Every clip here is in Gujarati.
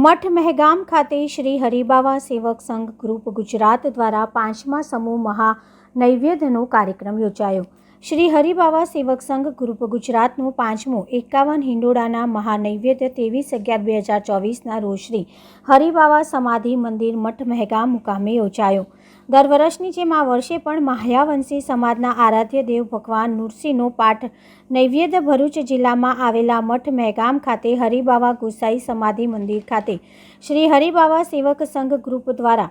મઠ મહેગામ ખાતે શ્રી હરિબાવા સેવક સંઘ ગ્રુપ ગુજરાત દ્વારા પાંચમા સમૂહ મહા નૈવેદ્યનો કાર્યક્રમ યોજાયો. શ્રી હરિબાવા સેવક સંઘ ગ્રુપ ગુજરાતનું પાંચમું, એકાવન હિંડોળાના મહાનૈવેદ્ય ત્રેવીસ અગિયાર બે હજાર ચોવીસના રોજ શ્રી હરિબાવા સમાધિ મંદિર મઠ મહેગામ મુકામે યોજાયો. દર વર્ષની જેમ આ વર્ષે પણ માહ્યાવંશી સમાજના આરાધ્ય દેવ ભગવાન નૃસિંહનો પાઠ નૈવેદ્ય ભરૂચ જિલ્લામાં આવેલા મઠ મહેગામ ખાતે હરિબાવા ગુસાઈ સમાધિ મંદિર ખાતે શ્રી હરિબાવા સેવક સંઘ ગ્રુપ દ્વારા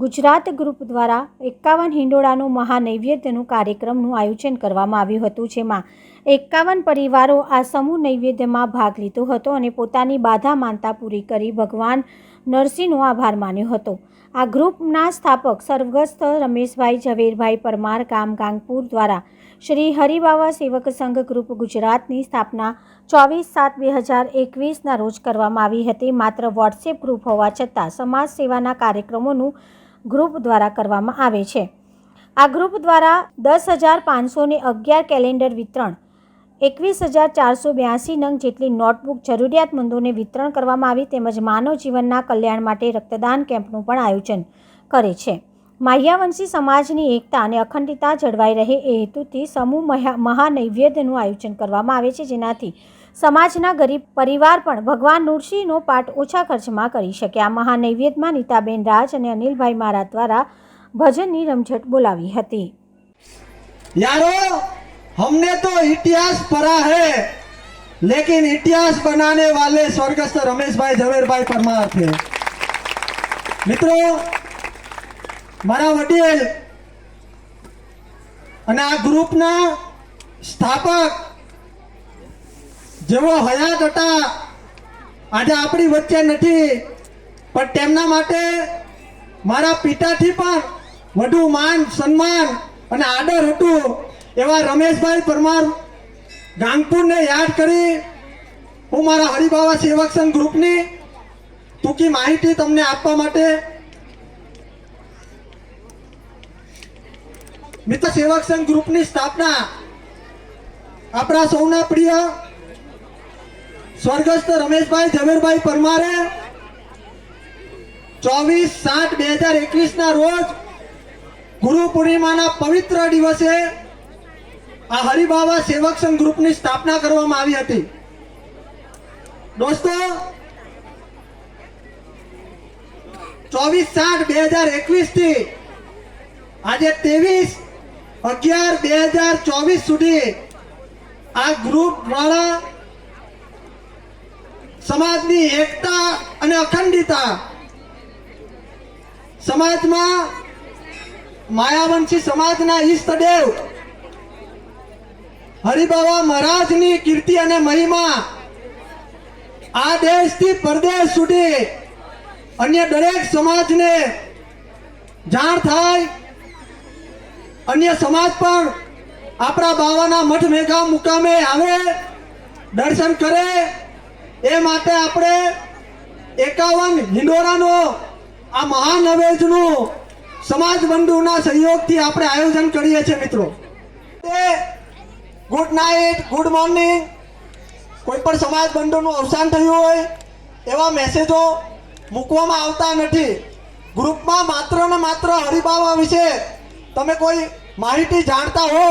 ગુજરાત ગ્રુપ દ્વારા એકાવન હિંડોળાનું મહાનૈવેદ્યનું કાર્યક્રમનું આયોજન કરવામાં આવ્યું હતું, જેમાં એકાવન પરિવારો આ સમૂહ નૈવેદ્યમાં ભાગ લીધો હતો અને પોતાની બાધા માનતા પૂરી કરી ભગવાન નરસિંહનો આભાર માન્યો હતો. આ ગ્રુપના સ્થાપક સર્વગસ્થ રમેશભાઈ ઝવેરભાઈ પરમાર ગામ ગાંગપુર દ્વારા શ્રી હરિબાવા સેવક સંઘ ગ્રુપ ગુજરાતની સ્થાપના ચોવીસ સાત બે હજાર એકવીસના રોજ કરવામાં આવી હતી. માત્ર વોટ્સએપ ગ્રુપ હોવા છતાં સમાજ સેવાના કાર્યક્રમોનું ગ્રુપ દ્વારા કરવામાં આવે છે. આ ગ્રુપ દ્વારા દસ હજાર પાંચસો ને અગિયાર કેલેન્ડર વિતરણ, એકવીસ હજાર ચારસો બ્યાસી નંગ જેટલી નોટબુક જરૂરિયાતમંદોને વિતરણ કરવામાં આવી તેમજ માનવ જીવનના કલ્યાણ માટે રક્તદાન કેમ્પનું પણ આયોજન કરે છે. માહ્યાવંશી સમાજની એકતા અને અખંડિતતા જળવાઈ રહે એ હેતુથી સમૂહ મહાનૈવેદ્યનું આયોજન કરવામાં આવે છે. જેનાથી સમાજના ગરીબ પરિવાર પણ ભગવાન નૃસિંહનો પાઠ ઓછા ખર્ચમાં કરી શકે. આ મહાનૈવેદ્યમાં નીતાબેન રાજ અને અનિલભાઈ મારા દ્વારા ભજનની રમઝટ બોલાવી હતી. યારો હમને તો ઇતિહાસ પરા હે, લેકિન ઇતિહાસ બનાને વાલે સ્વર્ગસ્થ રમેશભાઈ ઝવેરભાઈ પરમાર છે. મિત્રો મારા વડીલ અને આ ગ્રુપના સ્થાપક જેઓ હયાત હતા, આજે આપણી વચ્ચે નથી, પણ તેમના માટે મારા પિતાથી પણ વધુ માન, સન્માન અને આદર હતું એવા રમેશભાઈ પરમાર ગાંગપુરને યાદ કરી હું મારા હરિબાવા સેવક સંઘ ગ્રુપની ટૂંકી માહિતી તમને આપવા માટે મિત્ર સેવક સંઘ ગ્રુપની સ્થાપના. આપણા સૌના પ્રિય સ્વર્ગસ્થ રમેશભાઈ ઝવેરભાઈ પરમારે ચોવીસ સાત બે હજાર એકવીસ ના રોજ ગુરુ પૂર્ણિમાના પવિત્ર દિવસે આ હરિબાબા સેવક સંઘ ગ્રુપની સ્થાપના કરવામાં આવી હતી. દોસ્તો, ચોવીસ સાત બે હજાર એકવીસથી આજે ત્રેવીસ અગિયાર બે હજાર ચોવીસ સુધી આ ગ્રુપ દ્વારા સમાજની એકતા અને અખંડિતા સમાજમાં માયાવંશી સમાજના ઈષ્ટદેવ હરિબાબા મહારાજની કીર્તિ અને મહિમા આ દેશથી પરદેશ સુધી અન્ય દરેક સમાજને જાણ થાય અન્ય સમાજ પણ આપણા બાવાના મઠ મેઘા મુકામે આવે, દર્શન કરે. એ માટે આપણે એકાવન હિંડોરાનો, આ મહાનવેજનું સમાજ બંધુના સહયોગથી આપણે આયોજન કરીએ છીએ મિત્રો. Good night, good morning. કોઈ પણ સમાજ બંધુનું અવસાન થયું હોય, એવા મેસેજો મૂકવામાં આવતા નથી. ગ્રુપમાં માત્ર ને માત્ર હરિબાવા વિશે તમે કોઈ માહિતી જાણતા હો,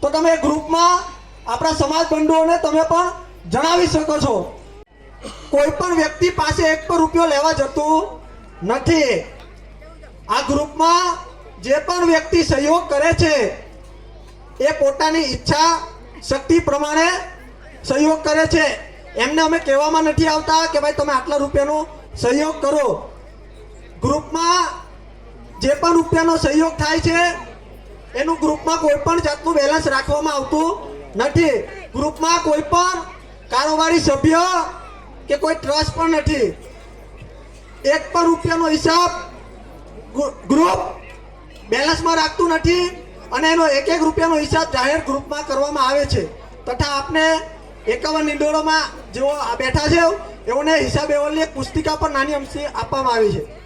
તો તમે ગ્રુપમાં આપણા સમાજ બંધુઓને તમે પણ જણાવી શકો છો. કોઈ પણ વ્યક્તિ પાસે એક પણ રૂપિયો લેવા જતું નથી. આ ગ્રુપમાં જે પણ વ્યક્તિ સહયોગ કરે છે, એ પોતાની ઈચ્છા શક્તિ પ્રમાણે સહયોગ કરે છે. એમને અમે કહેવામાં નથી આવતા કે ભાઈ તમે આટલા રૂપિયાનો સહયોગ કરો. ગ્રુપમાં જે પણ રૂપિયાનો સહયોગ થાય છે, એનું ગ્રુપમાં કોઈ પણ જાતનું બેલેન્સ રાખવામાં આવતું નથી. ગ્રુપમાં કોઈ પણ કારોબારી સભ્ય કે કોઈ ટ્રસ્ટ પણ નથી. એક પણ રૂપિયાનો હિસાબ ગ્રુ- ગ્રુપ બેલેન્સમાં રાખતું નથી અને એનો એક એક રૂપિયાનો હિસાબ જાહેર ગ્રુપમાં કરવામાં આવે છે. તથા આપને એકાવન ઇન્ડોરોમાં જેઓ બેઠા છે, એઓને હિસાબ એવલની એક પુસ્તિકા પણ નાની અંશે આપવામાં આવી છે.